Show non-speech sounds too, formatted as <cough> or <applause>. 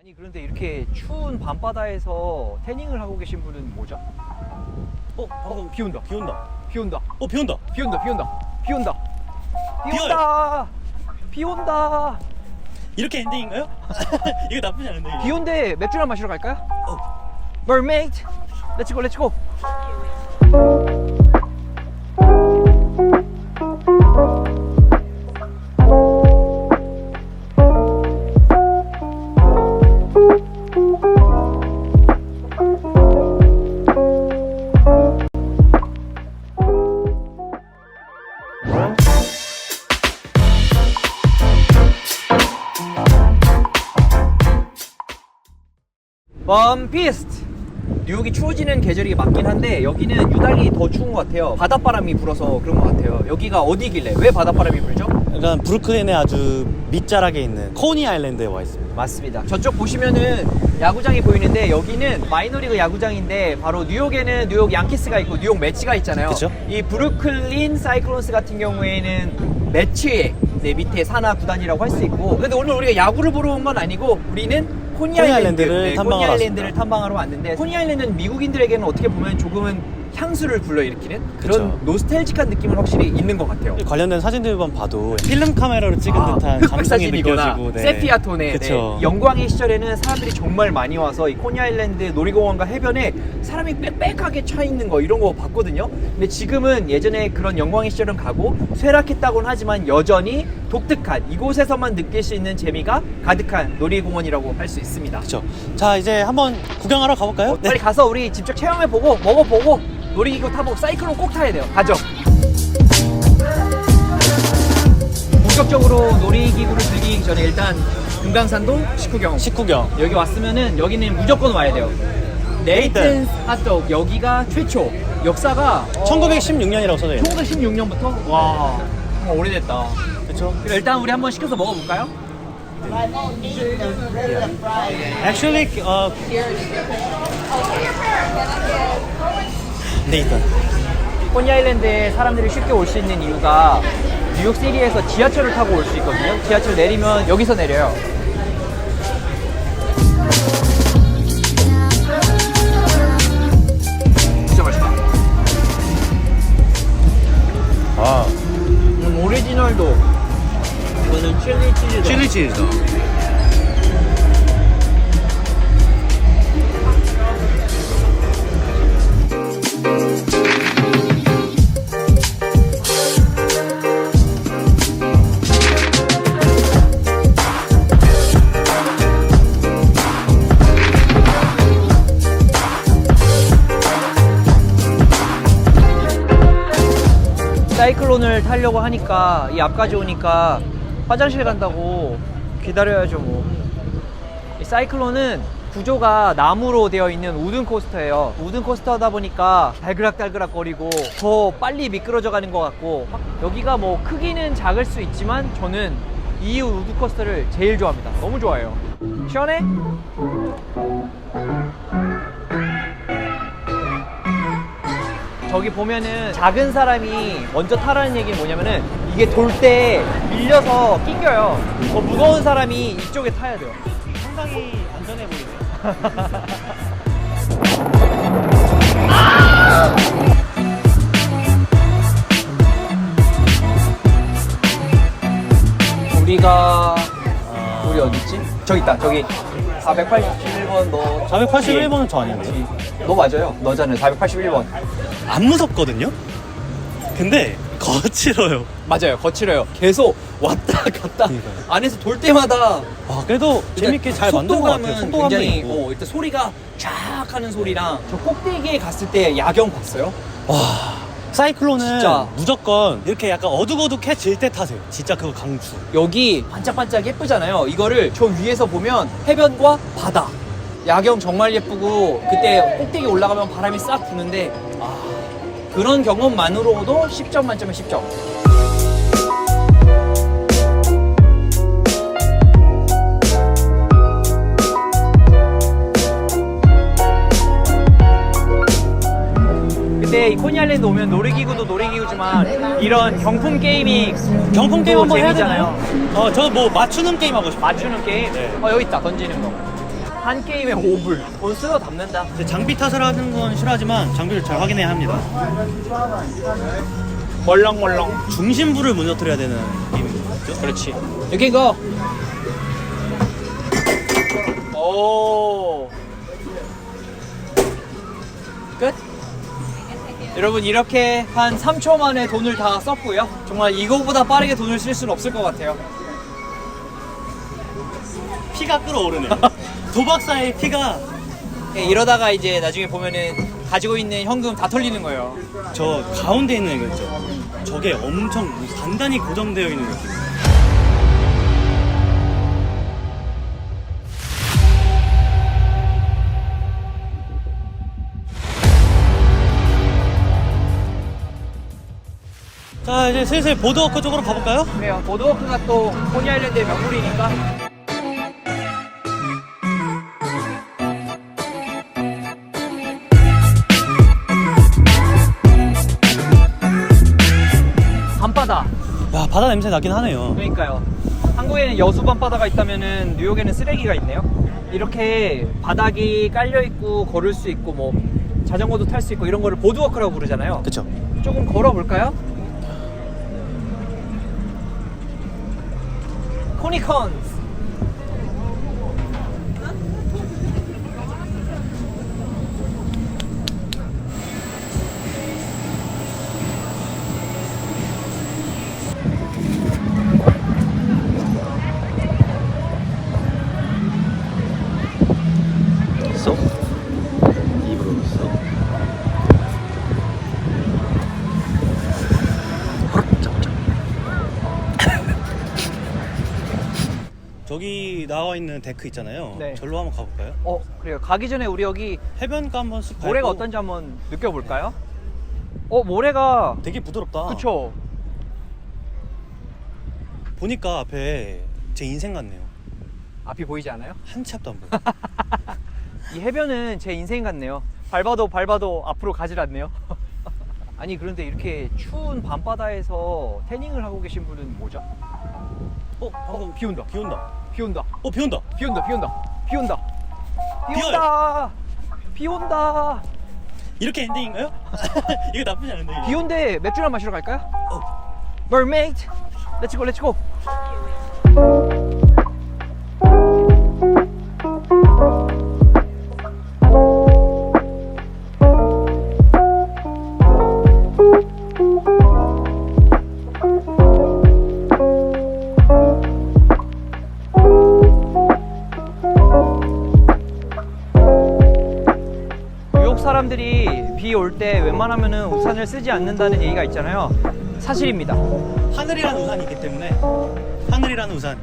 아니 그런데 이렇게 추운 밤바다에서 태닝을 하고 계신 분은 뭐죠? 어, 방금 비 온다. 비 온다. 비 온다. 어, 비 온다. 비 온다. 비 온다. 비 온다. 비. 온다. 비 온다. 이렇게 엔딩인가요? <laughs> 이거 나쁘지 않은데. 비 온데 맥주나 마시러 갈까요? 어. Mermaid. Let's go. Let's go. 원피스트 뉴욕이 추워지는 계절이 맞긴 한데 여기는 유달리 더 추운 것 같아요. 바닷바람이 불어서 그런 것 같아요. 여기가 어디길래? 왜 바닷바람이 불죠? 약간 브루클린에 아주 밑자락에 있는 코니 아일랜드에 와 있습니다. 맞습니다. 저쪽 보시면은 야구장이 보이는데 여기는 마이너리그 야구장인데 바로 뉴욕에는 뉴욕 양키스가 있고 뉴욕 매치가 있잖아요. 그쵸. 이 브루클린 사이클론스 같은 경우에는 매치의 네, 밑에 산하 구단이라고 할 수 있고. 근데 오늘 우리가 야구를 보러 온 건 아니고 우리는 코니 코니 아일랜드, 아일랜드를 네, 탐방하러 아일랜드를. 탐방하러 왔는데 코니 아일랜드는 미국인들에게는 어떻게 보면 조금은 향수를 불러일으키는 그런 그쵸. 노스텔직한 느낌은 확실히 있는 것 같아요. 관련된 사진들만 봐도 필름 카메라로 찍은 아, 듯한 감성이 사진이거나 느껴지고 네. 세피아 톤의 그쵸. 네. 영광의 시절에는 사람들이 정말 많이 와서 이 코니 아일랜드 놀이공원과 해변에 사람이 빽빽하게 차 있는 거 이런 거 봤거든요. 근데 지금은 예전에 그런 영광의 시절은 가고 쇠락했다고는 하지만 여전히 독특한 이곳에서만 느낄 수 있는 재미가 가득한 놀이공원이라고 할 수 있습니다. 그렇죠. 자, 이제 한번 구경하러 가볼까요? 어, 빨리 가서 우리 직접 체험해보고 먹어보고 놀이기구 타보고 사이클론 꼭 타야 돼요. 가죠. 본격적으로 놀이기구를 즐기기 전에 일단 금강산도 식후경 식구경. 여기 왔으면은 여기는 무조건 와야 돼요. 네이튼스 핫도그 여기가 최초 역사가 1916년이라고 써져 있는. 1916년부터 와 정말 오래됐다. 그렇죠. 일단 우리 한번 시켜서 먹어볼까요? Actually, uh, 네이튼. 코니 아일랜드에 사람들이 쉽게 올 수 있는 이유가 뉴욕시티에서 지하철을 타고 올 수 있거든요. 지하철 내리면 여기서 내려요. 진짜 맛있다. 아, 음, 오리지널도 이거는 칠리 치즈도 칠리 치즈다. 사이클론을 타려고 하니까 이 앞까지 오니까 화장실 간다고 기다려야죠 뭐. 이 사이클론은 구조가 나무로 되어 있는 우든 코스터예요. 우든 코스터다 보니까 달그락달그락 거리고 더 빨리 미끄러져 가는 것 같고 여기가 뭐 크기는 작을 수 있지만 저는 이 우드 코스터를 제일 좋아합니다. 너무 좋아해요. 시원해? 저기 보면은 작은 사람이 먼저 타라는 얘기는 뭐냐면은 이게 돌 때 밀려서 낑겨요. 더 무거운 사람이 이쪽에 타야 돼요. 상당히 안전해 보이네요. 우리가 우리 어디 있지? 저기 있다. 저기 481번 너. 481번은 저 아닌데. 너 맞아요. 너잖아요. 481번. 안 무섭거든요? 근데 거칠어요. 맞아요. 거칠어요. 계속 왔다 갔다 그러니까요. 안에서 돌 때마다 와, 그래도 재밌게 잘 만든 것 같아요. 속도감은 속도감도 굉장히 있고. 어, 일단 소리가 쫙 하는 소리랑 저 꼭대기에 갔을 때 야경 봤어요? 와, 사이클론은 진짜. 무조건 이렇게 약간 어둑어둑해질 때 타세요. 진짜 그거 강추. 여기 반짝반짝 예쁘잖아요. 이거를 저 위에서 보면 해변과 바다. 야경 정말 예쁘고 그때 꼭대기 올라가면 바람이 싹 부는데 아, 그런 경험만으로도 10점 만점에 10점. 코니아일랜드 오면 놀이기구도 놀이기구지만 이런 경품 게임이 경품 게임 또 한번 해야. 되나요? 어, 저뭐 맞추는 게임 하고 싶어요. 맞추는 게임? 네. 어 여기 있다 던지는 거. 한 게임에 5불. 돈 쓰고 담는다. 근데 장비 탓을 하는 건 싫어하지만 장비를 잘 확인해야 합니다. 멀렁멀렁. 중심부를 무너뜨려야 되는 게임이죠. 그렇지. Can go. 오. 여러분 이렇게 한 3초 만에 돈을 다 썼고요. 정말 이거보다 빠르게 돈을 쓸 수는 없을 것 같아요. 피가 끓어오르네. <laughs> 도박사의 피가 예, 이러다가 이제 나중에 보면은 가지고 있는 현금 다 털리는 거예요. 저 가운데 있는 거 있죠. 저게 엄청 단단히 고정되어 있는 느낌. 자 이제 슬슬 보드워크 쪽으로 가볼까요? 그래요. 보드워크가 또 코니아일랜드의 명물이니까. 밤바다. 야 바다 냄새 나긴 하네요. 그러니까요. 한국에는 여수 밤바다가 있다면은 뉴욕에는 쓰레기가 있네요. 이렇게 바닥이 깔려 있고 걸을 수 있고 뭐 자전거도 탈 수 있고 이런 거를 보드워크라고 부르잖아요. 그쵸? 조금 걸어볼까요? 코 저기 나와 있는 데크 있잖아요. 네. 절로 한번 가볼까요? 어 그래요 가기 전에 우리 여기 해변가 한번 쓱 모래가 밟고. 어떤지 한번 느껴볼까요? 어 모래가 되게 부드럽다. 그쵸 보니까 앞에 제 인생 같네요. 앞이 보이지 않아요? 한 치 앞도 안 보여. <laughs> 이 해변은 제 인생 같네요. 밟아도 밟아도 앞으로 가질 않네요. <laughs> 아니 그런데 이렇게 추운 밤바다에서 태닝을 하고 계신 분은 뭐죠? 어, 방금 비 온다. 비 온다. 비 온다. 어, 비 온다. 비 온다. 비 온다. 비 온다. 비. 온다. 비 온다. 이렇게 엔딩인가요? <laughs> 이거 나쁘지 않은데. 비 온데 맥주나 마시러 갈까요? 어. Mermaid. Let's go. Let's go. 웬만하면은 우산을 쓰지 않는다는 얘기가 있잖아요. 사실입니다. 하늘이라는 우산이 있기 때문에 하늘이라는 우산